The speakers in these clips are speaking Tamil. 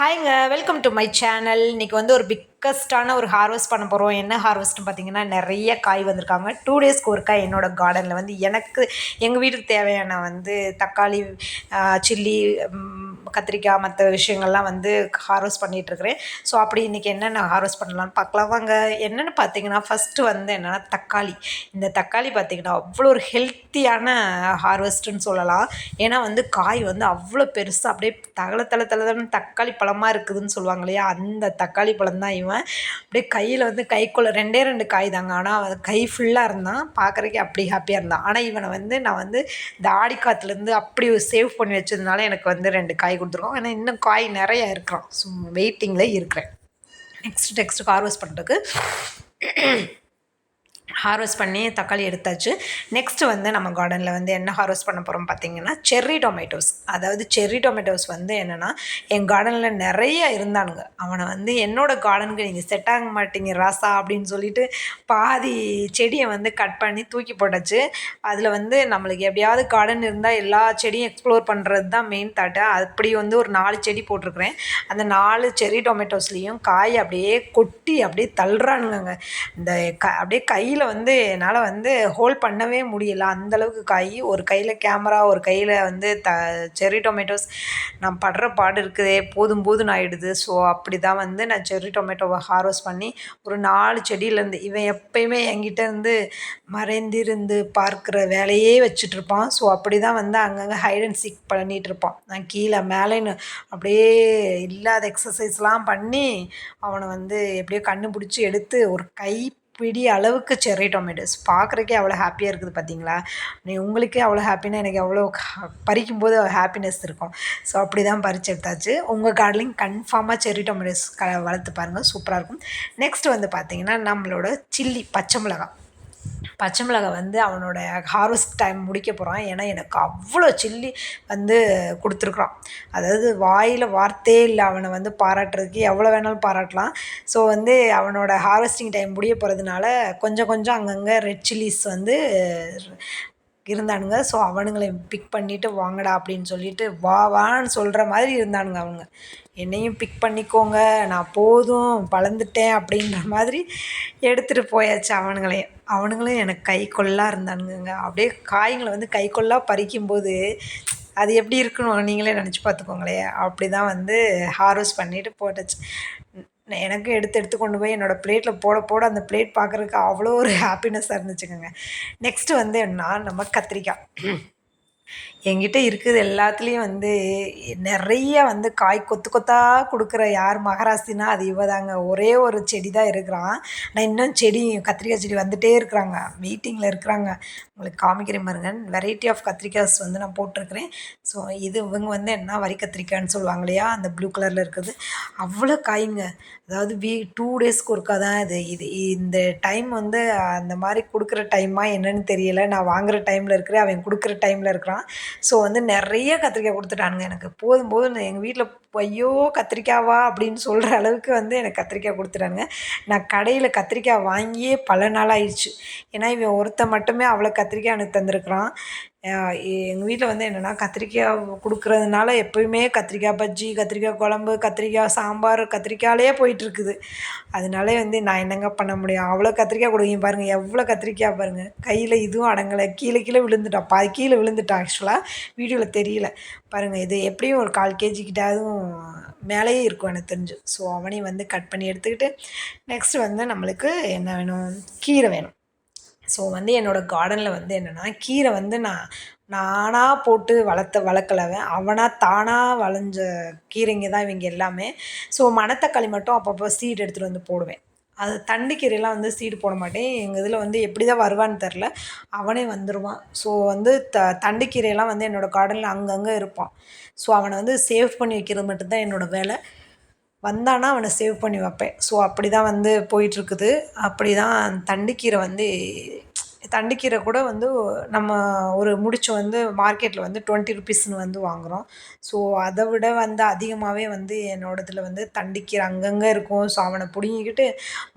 ஹாய்ங்க வெல்கம் டு மை சேனல் இன்றைக்கி வந்து ஒரு பிக்கஸ்டான ஒரு ஹார்வெஸ்ட் பண்ண போகிறோம் என்ன ஹார்வெஸ்ட்னு பார்த்தீங்கன்னா நிறைய காய் வந்திருக்காங்க. டூ டேஸ்க்கு ஒருக்கா என்னோடய கார்டனில் வந்து எனக்கு எங்கள் வீட்டுக்கு தேவையான வந்து தக்காளி சில்லி கத்திரிக்காய் மற்ற விஷயங்கள்லாம் வந்து ஹார்வெஸ்ட் பண்ணிகிட்ருக்கிறேன் ஸோ அப்படி இன்றைக்கி என்னென்ன ஹார்வெஸ்ட் பண்ணலான்னு பார்க்கலாம். வாங்க என்னென்னு பார்த்தீங்கன்னா ஃபஸ்ட்டு வந்து என்னென்னா தக்காளி. இந்த தக்காளி பார்த்திங்கன்னா அவ்வளோ ஒரு ஹெல்த்தியான ஹார்வெஸ்ட்டுன்னு சொல்லலாம். ஏன்னா வந்து காய் வந்து அவ்வளோ பெருசாக அப்படியே தகல தலை தலை தக்காளி பழமாக இருக்குதுன்னு சொல்லுவாங்க இல்லையா? அந்த தக்காளி பழம் தான் இவன். அப்படியே கையில் வந்து கைக்குள்ளே ரெண்டே ரெண்டு காய் தாங்க. ஆனால் கை ஃபுல்லாக இருந்தான். பார்க்குறக்கே அப்படி ஹாப்பியாக இருந்தான். ஆனால் இவனை வந்து நான் வந்து இந்த காற்றுலேருந்து அப்படி சேவ் பண்ணி வச்சதுனால எனக்கு வந்து ரெண்டு காய் காய் கொடுத்துருக்கோம். ஏன்னா இன்னும் காய் நிறையா இருக்கிறோம் ஸோ வெயிட்டிங்கில் இருக்கிறேன். நெக்ஸ்ட் நெக்ஸ்ட் ஹார்வெஸ்ட் பண்ணுறதுக்கு ஹார்வெஸ்ட் பண்ணி தக்காளி எடுத்தாச்சு. நெக்ஸ்ட்டு வந்து நம்ம கார்டனில் வந்து என்ன ஹார்வெஸ்ட் பண்ண போகிறோம் பார்த்தீங்கன்னா செர்ரி டொமேட்டோஸ் அதாவது செர்ரி டொமேட்டோஸ் வந்து என்னென்னா என் கார்டனில் நிறைய இருந்தானுங்க. அவனை வந்து என்னோடய கார்டனுக்கு நீங்கள் செட் ஆக மாட்டீங்க ராசா அப்படின்னு சொல்லிட்டு பாதி செடியை வந்து கட் பண்ணி தூக்கி போட்டாச்சு. அதில் வந்து நம்மளுக்கு எப்படியாவது கார்டன் இருந்தால் எல்லா செடியும் எக்ஸ்ப்ளோர் பண்ணுறது தான் மெயின் தாட்டை அப்படி வந்து ஒரு நாலு செடி போட்டிருக்கிறேன். அந்த நாலு செர்ரி டொமேட்டோஸ்லேயும் காய் அப்படியே கொட்டி அப்படியே தள்ளுறானுங்க இந்த க அப்படியே கையில் வந்து என்னால் வந்து ஹோல்ட் பண்ணவே முடியல. அந்தளவுக்கு காய் ஒரு கையில் கேமரா ஒரு கையில் வந்து த செர்ரி டொமேட்டோஸ் நான் படுற பாடு இருக்குதே போதும் போதும் ஆகிடுது ஸோ அப்படி தான் வந்து நான் செர்ரி டொமேட்டோவை ஹார்வெஸ்ட் பண்ணி ஒரு நாலு செடியிலேருந்து இவன் எப்பயுமே என்கிட்ட இருந்து மறைந்திருந்து பார்க்குற வேலையே வச்சுட்ருப்பான் ஸோ அப்படி தான் வந்து அங்கங்கே ஹைட் அண்ட் சீக் பண்ணிகிட்டு இருப்பான். நான் கீழே மேலேன்னு அப்படியே இல்லாத எக்ஸசைஸ்லாம் பண்ணி அவனை வந்து எப்படியோ கண்டுபிடிச்சி எடுத்து ஒரு கை பிடி அளவுக்கு செர்ரி டொமேட்டோஸ் பார்க்குறக்கே அவ்வளோ ஹாப்பியாக இருக்குது பார்த்தீங்களா நீ உங்களுக்கே அவ்வளோ ஹாப்பினா எனக்கு எவ்வளோ பறிக்கும்போது ஹாப்பினஸ் இருக்கும். ஸோ அப்படி தான் பறிச்சு எடுத்தாச்சு. உங்கள் கார்ட்லேயும் கன்ஃபார்மாக செர்ரி டொமேட்டோஸ் க வளர்த்து பாருங்கள் சூப்பராக இருக்கும். நெக்ஸ்ட் வந்து பார்த்தீங்கன்னா நம்மளோட சில்லி பச்சை மிளகாய். பச்சை மிளகாய் வந்து அவனோட ஹார்வெஸ்ட் டைம் முடிக்க போகிறான் ஏன்னா எனக்கு அவ்வளோ சில்லி வந்து கொடுத்துருக்குறான். அதாவது வாயில் வார்த்தையே இல்லை. அவனை வந்து பாராட்டுறதுக்கு எவ்வளோ வேணாலும் பாராட்டலாம். ஸோ வந்து அவனோட ஹார்வெஸ்டிங் டைம் முடிய போகிறதுனால கொஞ்சம் கொஞ்சம் அங்கங்கே ரெட் சில்லிஸ் வந்து இருந்தானுங்க. ஸோ அவனுங்களை பிக் பண்ணிவிட்டு வாங்கடா அப்படின்னு சொல்லிட்டு வா வான்னு சொல்கிற மாதிரி இருந்தானுங்க அவங்க. என்னையும் பிக் பண்ணிக்கோங்க. நான் போதும் பழந்துட்டேன் அப்படின்ற மாதிரி எடுத்துகிட்டு போயாச்சு அவனுங்களையும் அவனுங்களும் எனக்கு கை கொள்ளாக இருந்தானுங்க அப்படியே காய்களை வந்து கை கொள்ளாக பறிக்கும்போது அது எப்படி இருக்கணும் நீங்களே நினச்சி பார்த்துக்கோங்களேன். அப்படி தான் வந்து ஹார்வெஸ்ட் பண்ணிவிட்டு போட்டுச்சு. எனக்கும் எடுத்து எடுத்து கொண்டு போய் என்னோடய ப்ளேட்டில் போட போட அந்த ப்ளேட் பார்க்குறதுக்கு அவ்வளோ ஒரு ஹாப்பினஸ்ஸாக இருந்துச்சுக்கோங்க நெக்ஸ்ட்டு வந்து என்ன? நம்ம கத்திரிக்காய். என்கிட்ட இருக்குது எல்லாத்துலேயும் வந்து நிறைய வந்து காய் கொத்து கொத்தாக கொடுக்குற யார் மகராசினா அது இவ தாங்க ஒரே ஒரு செடி தான் இருக்கிறான். ஆனால் இன்னும் செடி கத்திரிக்காய் செடி வந்துகிட்டே இருக்கிறாங்க. வெயிட்டிங்கில் இருக்கிறாங்க. உங்களுக்கு காமிக்கிறேன் பாருங்க வெரைட்டி ஆஃப் கத்திரிக்காய்ஸ் வந்து நான் போட்டிருக்கிறேன். ஸோ இது இவங்க வந்து என்ன வரி கத்திரிக்காய்ன்னு சொல்லுவாங்க இல்லையா? அந்த ப்ளூ கலரில் இருக்குது. அவ்வளோ காய்ங்க. அதாவது வீ டூ டேஸ்க்கு ஒருக்கா தான் இது. இது இந்த டைம் வந்து அந்த மாதிரி கொடுக்குற டைமா என்னன்னு தெரியல. நான் வாங்குகிற டைமில் இருக்கிறேன். அவன் கொடுக்குற டைமில் இருக்கிறான். ஸோ வந்து நிறைய கத்திரிக்காய் கொடுத்துட்டானுங்க எனக்கு. போதும் போதும் எங்கள் வீட்டில் ஐயோ கத்திரிக்காவா? அப்படின்னு சொல்கிற அளவுக்கு வந்து எனக்கு கத்திரிக்காய் கொடுத்துட்டாங்க நான் கடையில் கத்திரிக்காய் வாங்கியே பல நாள் ஆயிடுச்சு. ஏன்னா இவன் ஒருத்த மட்டுமே அவ்வளோ கத்திரிக்காய் எனக்கு தந்திருக்கிறான். எங்கள் வீட்டில் வந்து என்னென்னா கத்திரிக்காய் கொடுக்குறதுனால எப்போயுமே கத்திரிக்காய் பஜ்ஜி கத்திரிக்காய் குழம்பு கத்திரிக்காய் சாம்பார் கத்திரிக்காயிலே போயிட்டுருக்குது. அதனாலே வந்து நான் என்னங்க பண்ண முடியும்? அவ்வளோ கத்திரிக்காய் கொடுங்க பாருங்கள் எவ்வளோ கத்திரிக்காய் பாருங்கள் கையில் இதுவும் அடங்கலை கீழே கீழே விழுந்துட்டான். பாதி கீழே விழுந்துட்டான் ஆக்சுவலாக வீடியோவில் தெரியல. பாருங்கள் இது எப்படியும் ஒரு கால் கேஜி கிட்டாதும் மேலேயே இருக்கும் எனக்கு தெரிஞ்சு. ஸோ அவனையும் வந்து கட் பண்ணி எடுத்துக்கிட்டு நெக்ஸ்ட்டு வந்து நம்மளுக்கு என்ன வேணும்? கீரை வேணும். ஸோ வந்து என்னோடய கார்டனில் வந்து என்னென்னா கீரை வந்து நான் நானாக போட்டு வளர்த்த வளர்க்கலவன் அவனாக தானாக வளைஞ்ச கீரைங்க தான் இவங்க எல்லாமே. ஸோ மணத்தக்காளி மட்டும் அப்பப்போ சீடு எடுத்துகிட்டு வந்து போடுவேன். அது தண்டு கீரையெல்லாம் வந்து சீடு போட மாட்டேன். எங்கள் இதில் வந்து எப்படி தான் வருவான்னு தெரில அவனே வந்துடுவான் ஸோ வந்து த தண்டு கீரையெல்லாம் வந்து என்னோடய கார்டனில் அங்கங்கே இருப்பான். ஸோ அவனை வந்து சேவ் பண்ணி வைக்கிறது மட்டும்தான் என்னோடய வேலை. வந்தானா அவனை சேவ் பண்ணி வைப்பேன். ஸோ அப்படி தான் வந்து போயிட்டுருக்குது. அப்படி தான் தண்டுக்கீரை வந்து தண்டுக்கீரை கூட வந்து நம்ம ஒரு முடிச்சு வந்து மார்க்கெட்டில் வந்து டுவெண்ட்டி ருபீஸ்னு வந்து வாங்குகிறோம் ஸோ அதை விட வந்து அதிகமாகவே வந்து என்னோடதில் வந்து தண்டுக்கீரை அங்கங்கே இருக்கும். ஸோ அவனை பிடுங்கிக்கிட்டு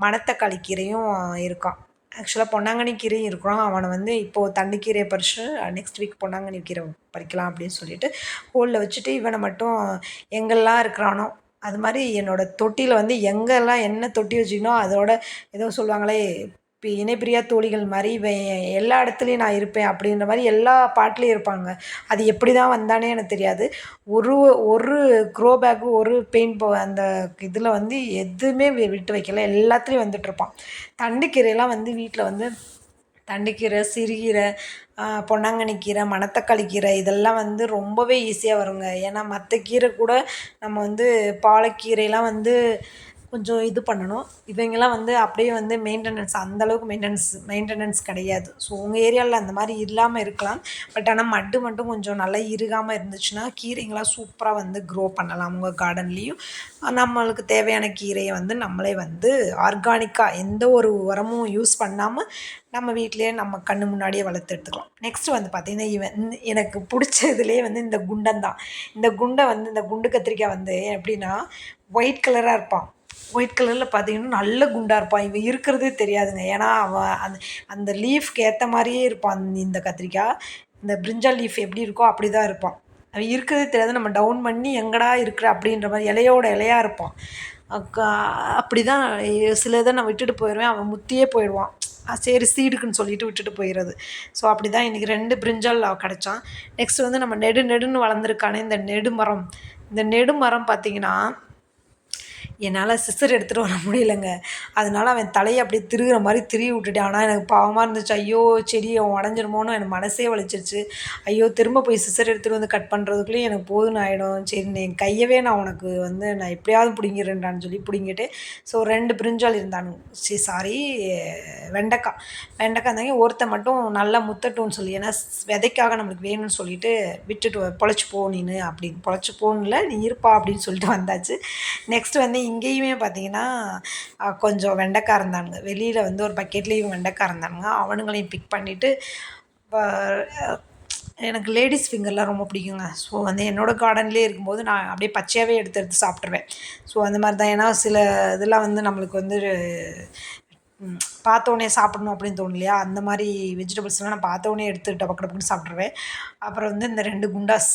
மணத்தக்காளி கீரையும் இருக்கான். ஆக்சுவலாக பொன்னாங்கண்ணி கீரையும் இருக்கிறான். அவனை வந்து இப்போது தண்டுக்கீரையை பறிச்சு நெக்ஸ்ட் வீக் பொன்னாங்கண்ணி கீரை பறிக்கலாம் அப்படின்னு சொல்லிட்டு ஹோலில் வச்சுட்டு இவனை மட்டும் எங்கெல்லாம் இருக்கிறானோ அது மாதிரி என்னோடய தொட்டியில் வந்து எங்கெல்லாம் என்ன தொட்டி வச்சுக்கணும் அதோட ஏதோ சொல்லுவாங்களே இப்போ இணைப்பிரியா தோழிகள் மாதிரி இவன் எல்லா இடத்துலையும் நான் இருப்பேன் அப்படின்ற மாதிரி எல்லா பாட்லேயும் இருப்பாங்க. அது எப்படி தான் வந்தானே எனக்கு தெரியாது. ஒரு ஒரு க்ரோ பேக்கு ஒரு பெயிண்ட் போ அந்த இதில் வந்து எதுவுமே விட்டு வைக்கல. எல்லாத்துலேயும் வந்துட்டுருப்பான் தண்டுக்கீரையெல்லாம் வந்து வீட்டில் வந்து தண்டுக்கீரை சிறுகீரை பொன்னாங்கண்ணி கீரை மணத்தக்காளி கீரை இதெல்லாம் வந்து ரொம்பவே ஈஸியாக வருங்க. ஏன்னா மற்ற கீரை கூட நம்ம வந்து பாலக்கீரையெல்லாம் வந்து கொஞ்சம் இது பண்ணணும். இவங்கெல்லாம் வந்து அப்படியே வந்து மெயின்டெனன்ஸ் அந்தளவுக்கு மெயின்டெனன்ஸ் மெயின்டெனன்ஸ் கிடையாது. ஸோ உங்கள் ஏரியாவில் அந்த மாதிரி இல்லாமல் இருக்கலாம். பட் ஆனால் மட்டு மட்டும் கொஞ்சம் நல்லா இறுகாமல் இருந்துச்சுன்னா கீரைங்களாம் சூப்பராக வந்து க்ரோ பண்ணலாம் உங்கள் கார்டன்லேயும் நம்மளுக்கு தேவையான கீரையை வந்து நம்மளே வந்து ஆர்கானிக்காக எந்த ஒரு உரமும் யூஸ் பண்ணாமல் நம்ம வீட்டிலேயே நம்ம கண்ணு முன்னாடியே வளர்த்து எடுத்துக்கலாம். நெக்ஸ்ட்டு வந்து பார்த்திங்கன்னா இவன் எனக்கு பிடிச்சதுலேயே வந்து இந்த குண்டன் தான். இந்த குண்டை வந்து இந்த குண்டு கத்திரிக்காய் வந்து எப்படின்னா ஒயிட் கலராக இருப்பான். ஒயிட் கலரில் பார்த்தீங்கன்னா நல்ல குண்டாக இருப்பான். இவன் இருக்கிறதே தெரியாதுங்க. ஏன்னா அவன் அந்த அந்த லீஃப்க்கு ஏற்ற மாதிரியே இருப்பான் இந்த கத்திரிக்காய். இந்த பிரிஞ்சால் லீஃப் எப்படி இருக்கோ அப்படி தான் இருப்பான். அவன் இருக்கிறதே தெரியாது. நம்ம டவுன் பண்ணி எங்கடா இருக்கிற அப்படின்ற மாதிரி இலையோட இலையாக இருப்பான். அப்படி தான் சில இதை நான் விட்டுட்டு போயிடுவேன் அவன் முத்தியே போயிடுவான். சரி சீடுக்குன்னு சொல்லிட்டு விட்டுட்டு போயிடுறது. ஸோ அப்படி தான் இன்றைக்கி ரெண்டு பிரிஞ்சால் கிடச்சான். நெக்ஸ்ட் வந்து நம்ம நெடு நெடுன்னு வளர்ந்துருக்கானே இந்த நெடுமரம். இந்த நெடுமரம் பார்த்திங்கன்னா என்னால் சிஸ்டர் எடுத்துகிட்டு வர முடியலைங்க. அதனால அவன் தலையை அப்படியே திருகிற மாதிரி திருவி விட்டுட்டேன். ஆனால் எனக்கு பாவமாக இருந்துச்சு. ஐயோ செடி அவன் உடஞ்சிருமோன்னு எனக்கு மனசே வலிச்சிருச்சு. ஐயோ திரும்ப போய் சிஸ்டர் எடுத்துகிட்டு வந்து கட் பண்ணுறதுக்குள்ளேயும் எனக்கு போதுன்னு ஆகிடும் சரி என் கையவே நான் உனக்கு வந்து நான் எப்படியாவது பிடிங்கிறேன்டான்னு சொல்லி பிடிங்கிட்டு ஸோ ரெண்டு பிரிஞ்சால் இருந்தானு. சரி சாரி வெண்டைக்காய். வெண்டைக்காய் இருந்தாங்க. ஒருத்தன் மட்டும் நல்லா முத்தட்டும்னு சொல்லி ஏன்னா விதைக்காக நம்மளுக்கு வேணும்னு சொல்லிட்டு விட்டுட்டு பொழைச்சி போ நீனு அப்படின்னு. பொழைச்சி போகணும்ல நீ இருப்பா அப்படின்னு சொல்லிட்டு வந்தாச்சு. நெக்ஸ்ட் வந்து இங்கேயுமே பார்த்தீங்கன்னா கொஞ்சம் வெண்டைக்காய் இருந்தானுங்க. வெளியில் வந்து ஒரு பக்கெட்லேயும் வெண்டைக்காய் இருந்தானுங்க. அவனுங்களையும் பிக் பண்ணிவிட்டு எனக்கு லேடிஸ் ஃபிங்கர்லாம் ரொம்ப பிடிக்குங்க. ஸோ வந்து என்னோடய கார்டன்லேயே இருக்கும்போது நான் அப்படியே பச்சையாகவே எடுத்து எடுத்து சாப்பிட்ருவேன் ஸோ அந்த மாதிரி தான் ஏன்னா சில இதெல்லாம் வந்து நம்மளுக்கு வந்து பார்த்தோன்னே சாப்பிடணும் அப்படின்னு தோணும் இல்லையா அந்த மாதிரி வெஜிடபிள்ஸ்லாம் நான் பார்த்தோன்னே எடுத்து டபக்கு டபக்குன்னு சாப்பிட்ருவேன் அப்புறம் வந்து இந்த ரெண்டு குண்டாஸ்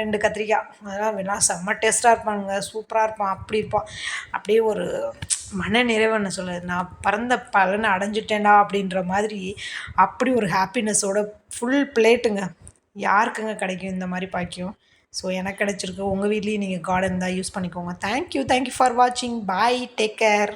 ரெண்டு கத்திரிக்காய் அதெல்லாம் வேணாம் செம்ம டேஸ்ட்டாக இருப்பானுங்க. சூப்பராக இருப்பான். அப்படி இருப்பான். அப்படியே ஒரு மன நிறைவுன்னு சொல்ல நான் பறந்த பலனை அடைஞ்சிட்டேன்டா அப்படின்ற மாதிரி அப்படி ஒரு ஹாப்பினஸோட ஃபுல் பிளேட்டுங்க யாருக்குங்க கிடைக்கும் இந்த மாதிரி பாக்கியம்? ஸோ எனக்கு கிடச்சிருக்கு. உங்கள் வீட்லேயும் நீங்கள் கார்டன் தான் யூஸ் பண்ணிக்கோங்க. தேங்க்யூ தேங்க்யூ ஃபார் வாட்சிங் பாய் டேக் கேர்